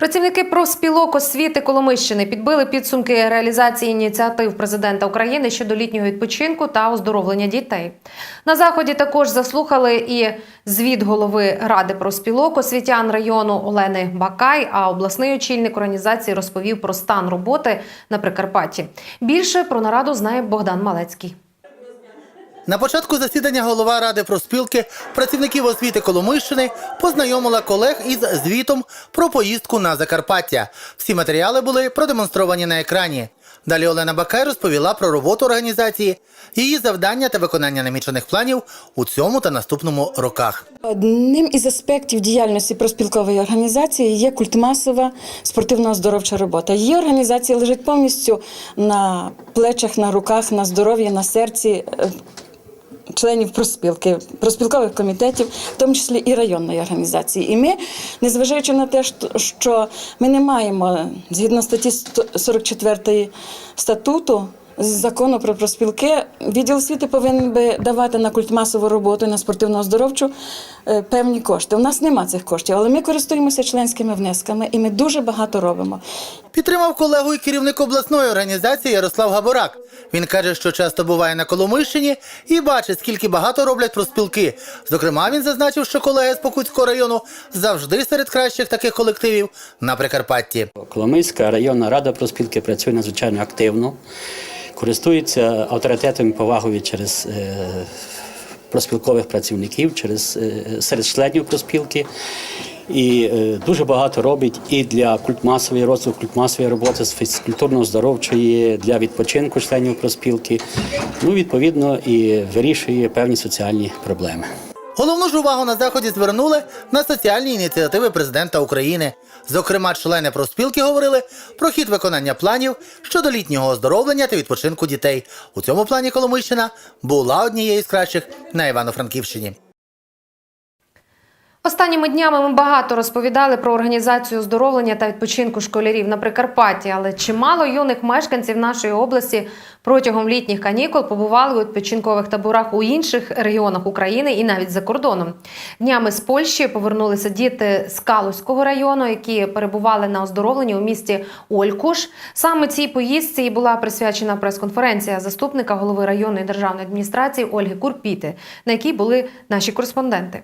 Працівники профспілок освіти Коломищини підбили підсумки реалізації ініціатив президента України щодо літнього відпочинку та оздоровлення дітей. На заході також заслухали і звіт голови ради профспілок освітян району Олени Бакай. А обласний очільник організації розповів про стан роботи на Прикарпатті. Більше про нараду знає Богдан Малецький. На початку засідання голова ради профспілки працівників освіти Коломийщини познайомила колег із звітом про поїздку на Закарпаття. Всі матеріали були продемонстровані на екрані. Далі Олена Бакай розповіла про роботу організації, її завдання та виконання намічених планів у цьому та наступному роках. Одним із аспектів діяльності проспілкової організації є культмасова спортивно-оздоровча робота. Її організація лежить повністю на плечах, на руках, на здоров'ї, на серці. Членів проспілки, проспілкових комітетів, в тому числі і районної організації. І ми, незважаючи на те, що- ми не маємо згідно статті 44 статуту з закону про проспілки, відділ освіти повинен би давати на культмасову роботу на спортивно-оздоровчу е, певні кошти. У нас нема цих коштів, але ми користуємося членськими внесками і ми дуже багато робимо. Підтримав колегу і керівник обласної організації Ярослав Габорак. Він каже, що часто буває на Коломийщині і бачить, скільки багато роблять профспілки. Зокрема, він зазначив, що колеги з Покутського району завжди серед кращих таких колективів на Прикарпатті. Коломийська районна рада профспілки працює надзвичайно активно, користується авторитетом і повагою через е, проспілкових працівників, через е, серед членів проспілки. І е, дуже багато робить і для культмасової розвитку, культмасової роботи, з фізкультурно-оздоровчої, для відпочинку членів проспілки. Ну, відповідно, і вирішує певні соціальні проблеми. Головну ж увагу на заході звернули на соціальні ініціативи президента України. Зокрема, члени профспілки говорили про хід виконання планів щодо літнього оздоровлення та відпочинку дітей. У цьому плані Коломийщина була однією з кращих на Івано-Франківщині. Останніми днями ми багато розповідали про організацію оздоровлення та відпочинку школярів на Прикарпатті, але чимало юних мешканців нашої області протягом літніх канікул побували у відпочинкових таборах у інших регіонах України і навіть за кордоном. Днями з Польщі повернулися діти з Калузького району, які перебували на оздоровленні у місті Олькуш. Саме цій поїздці і була присвячена прес-конференція заступника голови районної державної адміністрації Ольги Курпіти, на якій були наші кореспонденти.